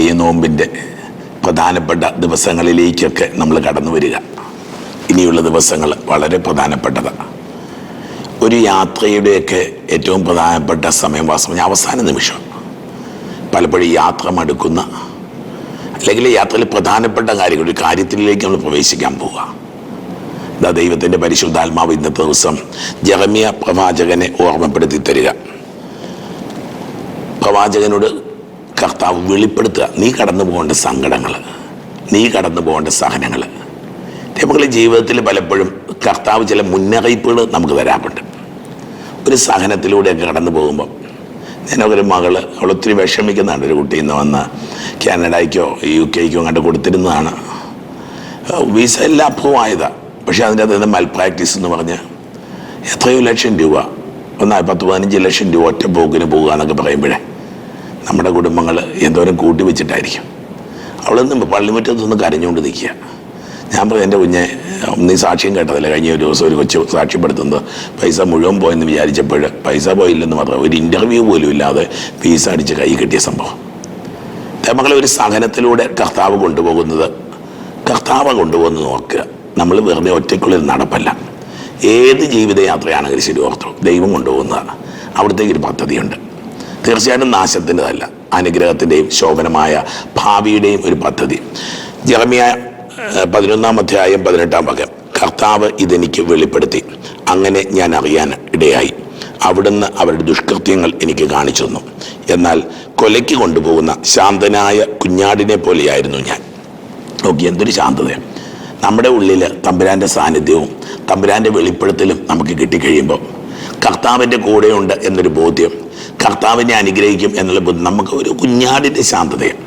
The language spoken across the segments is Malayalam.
വലിയ നോമ്പിന്റെ പ്രധാനപ്പെട്ട ദിവസങ്ങളിലേക്കൊക്കെ നമ്മൾ കടന്നു വരിക. ഇനിയുള്ള ദിവസങ്ങൾ വളരെ പ്രധാനപ്പെട്ടതാണ് ഒരു യാത്രയുടെയൊക്കെ ഏറ്റവും പ്രധാനപ്പെട്ട സമയം വാസ്തവം അവസാന നിമിഷം. പലപ്പോഴും യാത്ര മടുക്കുന്ന അല്ലെങ്കിൽ യാത്രയിൽ പ്രധാനപ്പെട്ട കാര്യങ്ങൾ ഒരു കാര്യത്തിലേക്ക് നമ്മൾ പ്രവേശിക്കാൻ പോവുക. ഇതാ ദൈവത്തിന്റെ പരിശുദ്ധാത്മാവ് ഇന്നത്തെ ദിവസം ജെറമിയ പ്രവാചകനെ ഓർമ്മപ്പെടുത്തി തരിക. പ്രവാചകനോട് കർത്താവ് വെളിപ്പെടുത്തുക. നീ കടന്നു പോകേണ്ട സങ്കടങ്ങൾ നീ കടന്നു പോകേണ്ട സഹനങ്ങൾ. നമ്മളെ ജീവിതത്തിൽ പലപ്പോഴും കർത്താവ് ചില മുന്നറിയിപ്പുകൾ നമുക്ക് വരാറുണ്ട്. ഒരു സഹനത്തിലൂടെയൊക്കെ കടന്നു പോകുമ്പോൾ ഞാനൊരു മകൾ അവൾ ഒത്തിരി വിഷമിക്കുന്നുണ്ട്. ഒരു കുട്ടി ഇന്ന് വന്ന് കാനഡയ്ക്കോ യു കെക്കോ അങ്ങോട്ട് കൊടുത്തിരുന്നതാണ്. വിസ എല്ലാം അപ്രൂവ് ആയതാണ് പക്ഷേ അതിന്റെ അകത്ത് മൽ പ്രാക്ടീസ് എന്ന് പറഞ്ഞ് എത്രയോ ലക്ഷം രൂപ ഒന്നായി പത്ത് പതിനഞ്ച് ലക്ഷം രൂപ ഒറ്റ പോക്കിന് പോകുക എന്നൊക്കെ പറയുമ്പോഴേ നമ്മുടെ കുടുംബങ്ങൾ എന്തോരം കൂട്ടി വെച്ചിട്ടായിരിക്കും. അവളൊന്നും പള്ളിമുറ്റത്തൊന്ന് കരഞ്ഞുകൊണ്ട് നിൽക്കുക ഞാൻ പറഞ്ഞു എന്റെ കുഞ്ഞെ നീ സാക്ഷ്യം കേട്ടതല്ലേ? കഴിഞ്ഞ ഒരു ദിവസം ഒരു കൊച്ചു സാക്ഷ്യപ്പെടുത്തുന്നത്. പൈസ മുഴുവൻ പോയെന്ന് വിചാരിച്ചപ്പോൾ പൈസ പോയില്ലെന്ന് മാത്രം. ഒരു ഇന്റർവ്യൂ പോലും ഇല്ലാതെ ഫീസ് അടിച്ച് കൈ കിട്ടിയ സംഭവം. മകളെ ഒരു സഹനത്തിലൂടെ കർത്താവ് കൊണ്ടുപോകുന്നത് കർത്താവ് കൊണ്ടുപോകുന്നത് നോക്കുക. നമ്മൾ വെറുതെ ഒറ്റയ്ക്കുള്ളിൽ നടപ്പല്ല. ഏത് ജീവിതയാത്രയാണെങ്കിലും ശരി ഓർത്തു. ദൈവം കൊണ്ടുപോകുന്നതാണ്. അവിടുത്തേക്ക് ഒരു പദ്ധതിയുണ്ട്. തീർച്ചയായിട്ടും നാശത്തിന്റെതല്ല. അനുഗ്രഹത്തിന്റെയും ശോഭനമായ ഭാവിയുടെയും ഒരു പദ്ധതി. ജെറമിയ ഏഹ്, പതിനൊന്നാം അധ്യായം പതിനെട്ടാം ഭാഗം കർത്താവ് ഇതെനിക്ക് വെളിപ്പെടുത്തി. അങ്ങനെ ഞാൻ അറിയാൻ ഇടയായി. അവിടുന്ന് അവരുടെ ദുഷ്കൃത്യങ്ങൾ എനിക്ക് കാണിച്ചു തന്നു. എന്നാൽ കൊലയ്ക്ക് കൊണ്ടുപോകുന്ന ശാന്തനായ കുഞ്ഞാടിനെ പോലെയായിരുന്നു ഞാൻ. നോക്കി എന്തൊരു ശാന്തതയാണ് നമ്മുടെ ഉള്ളിൽ തമ്പുരാന്റെ സാന്നിധ്യവും തമ്പുരാന്റെ വെളിപ്പെടുത്തലും നമുക്ക് കിട്ടിക്കഴിയുമ്പോൾ കർത്താവിന്റെ കൂടെയുണ്ട് എന്നൊരു ബോധ്യം കർത്താവിനെ അനുഗ്രഹിക്കും എന്നുള്ള ബോധ്യം. നമുക്ക് ഒരു കുഞ്ഞാടിന്റെ ശാന്തതയാണ്.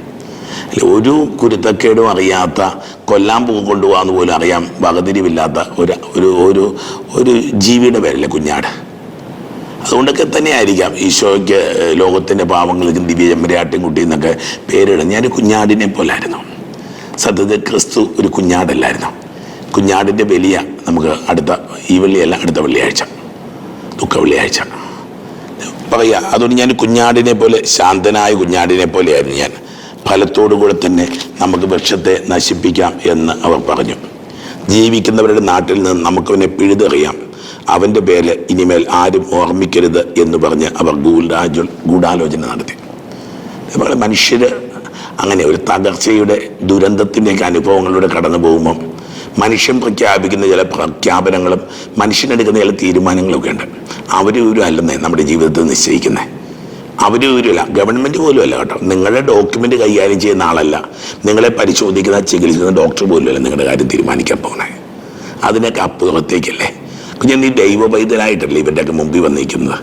അല്ല ഒരു കുരുത്തക്കേടും അറിയാത്ത കൊല്ലാൻ പൂ കൊണ്ടുപോകാന്ന് പോലും അറിയാം വകതിരിവില്ലാത്ത ഒരു ഒരു ഒരു ഒരു ജീവിയുടെ പേരല്ലേ കുഞ്ഞാട്. അതുകൊണ്ടൊക്കെ തന്നെയായിരിക്കാം ഈശോയ്ക്ക് ലോകത്തിന്റെ പാവങ്ങൾക്കും ദിവ്യ ചെമ്മരാട്ടും കുട്ടി എന്നൊക്കെ പേരിടും ഞാൻ കുഞ്ഞാടിനെ പോലായിരുന്നു. സത്യത്തിൽ ക്രിസ്തു ഒരു കുഞ്ഞാടല്ലായിരുന്നു. കുഞ്ഞാടിന്റെ ബലിയ നമുക്ക് അടുത്ത ഈ വെള്ളിയല്ല അടുത്ത വെള്ളിയാഴ്ച. ദുഃഖ വെള്ളിയാഴ്ച. പറയുക അതുകൊണ്ട് ഞാൻ കുഞ്ഞാടിനെ പോലെ ശാന്തനായ കുഞ്ഞാടിനെ പോലെയായിരുന്നു ഞാൻ. ഫലത്തോടു കൂടെ തന്നെ നമുക്ക് വൃക്ഷത്തെ നശിപ്പിക്കാം എന്ന് അവർ പറഞ്ഞു. ജീവിക്കുന്നവരുടെ നാട്ടിൽ നിന്ന് നമുക്കവനെ പിഴുതെറിയാം. അവന്റെ പേര് ഇനിമേൽ ആരും ഓർമ്മിക്കരുത് എന്ന് പറഞ്ഞ് അവർ ഗൂഢാജോ ഗൂഢാലോചന നടത്തി. മനുഷ്യർ അങ്ങനെ ഒരു തകർച്ചയുടെ ദുരന്തത്തിന്റെയൊക്കെ അനുഭവങ്ങളിലൂടെ കടന്നു പോകുമ്പം മനുഷ്യൻ പ്രഖ്യാപിക്കുന്ന ചില പ്രഖ്യാപനങ്ങളും മനുഷ്യനെടുക്കുന്ന ചില തീരുമാനങ്ങളൊക്കെ ഉണ്ട്. അവരൊരു അല്ലെന്നേ നമ്മുടെ ജീവിതത്തിൽ നിശ്ചയിക്കുന്നത് അവരൊരുമല്ല ഗവൺമെന്റ് പോലും അല്ല കേട്ടോ. നിങ്ങളുടെ ഡോക്യുമെന്റ് കൈകാര്യം ചെയ്യുന്ന ആളല്ല. നിങ്ങളെ പരിശോധിക്കുന്ന ചികിത്സിക്കുന്ന ഡോക്ടർ പോലും അല്ല നിങ്ങളുടെ കാര്യം തീരുമാനിക്കാൻ പോകണേ അതിനൊക്കെ അപ്പുറത്തേക്കല്ലേ. കുഞ്ഞെ നീ ദൈവ പൈതലായിട്ടല്ലേ ഇവരുടെയൊക്കെ മുമ്പിൽ വന്നിരിക്കുന്നത്.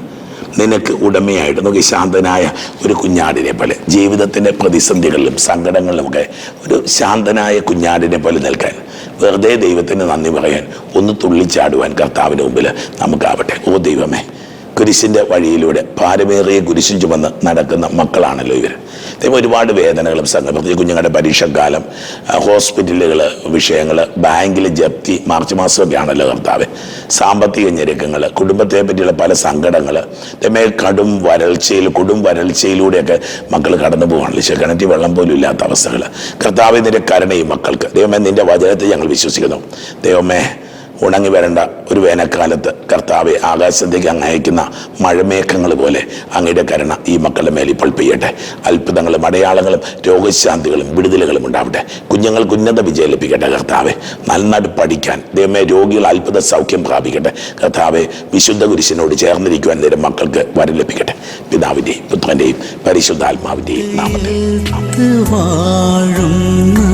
നിനക്ക് ഉടമയായിട്ട് നോക്കി ശാന്തനായ ഒരു കുഞ്ഞാടിനെ പോലെ ജീവിതത്തിന്റെ പ്രതിസന്ധികളിലും സങ്കടങ്ങളിലുമൊക്കെ ഒരു ശാന്തനായ കുഞ്ഞാടിനെ പോലെ നിൽക്കാൻ. വെറുതെ ദൈവത്തിന് നന്ദി പറയാൻ ഒന്ന് തുള്ളിച്ചാടുവാൻ കർത്താവിന്റെ മുമ്പിൽ നമുക്കാവട്ടെ. ഓ ദൈവമേ. കുരിശിന്റെ വഴിയിലൂടെ ഭാരമേറിയ കുരിശും ചുമന്ന് നടക്കുന്ന മക്കളാണല്ലോ ഇവർ ദൈവം ഒരുപാട് വേദനകളും സംഘം പ്രത്യേക കുഞ്ഞുങ്ങളുടെ പരീക്ഷക്കാലം ഹോസ്പിറ്റലുകൾ വിഷയങ്ങൾ ബാങ്കിൽ ജപ്തി മാർച്ച് മാസമൊക്കെ ആണല്ലോ കർത്താവ്. സാമ്പത്തിക ഞെരുക്കങ്ങൾ കുടുംബത്തെ പറ്റിയുള്ള പല സങ്കടങ്ങൾ ദൈവമേ കടും വരൾച്ചയിൽ കൊടും വരൾച്ചയിലൂടെയൊക്കെ മക്കൾ കടന്നു പോകാണല്ലോ പക്ഷേ കിണറ്റി വെള്ളം പോലും ഇല്ലാത്ത അവസ്ഥകൾ കർത്താവ് നിന്റെ കരുണയും മക്കൾക്ക്. ദൈവമേ നിന്റെ വചനത്തെ ഞങ്ങൾ വിശ്വസിക്കുന്നു. ദൈവമേ ഉണങ്ങി വരേണ്ട ഒരു വേനൽക്കാലത്ത് കർത്താവെ ആകാശത്തേക്ക് അങ്ങ് അയക്കുന്ന മഴമേഘങ്ങൾ പോലെ അങ്ങയുടെ കരുണ ഈ മക്കളുടെ മേൽ ഇപ്പോൾ പെയ്യട്ടെ അത്ഭുതങ്ങളും അടയാളങ്ങളും രോഗശാന്തികളും വിടുതലുകളും ഉണ്ടാവട്ടെ. കുഞ്ഞുങ്ങൾക്ക് ഉന്നത വിജയം ലഭിക്കട്ടെ കർത്താവെ. നന്നായിട്ട് പഠിക്കാൻ ദൈവമേ രോഗികൾ അത്ഭുത സൗഖ്യം പ്രാപിക്കട്ടെ. കർത്താവെ വിശുദ്ധ കുരിശിനോട് ചേർന്നിരിക്കുവാൻ നേരം മക്കൾക്ക് വരം ലഭിക്കട്ടെ. പിതാവിന്റെയും പുത്രന്റെയും പരിശുദ്ധാത്മാവിന്റെയും നാമത്തിൽ. ത്ത്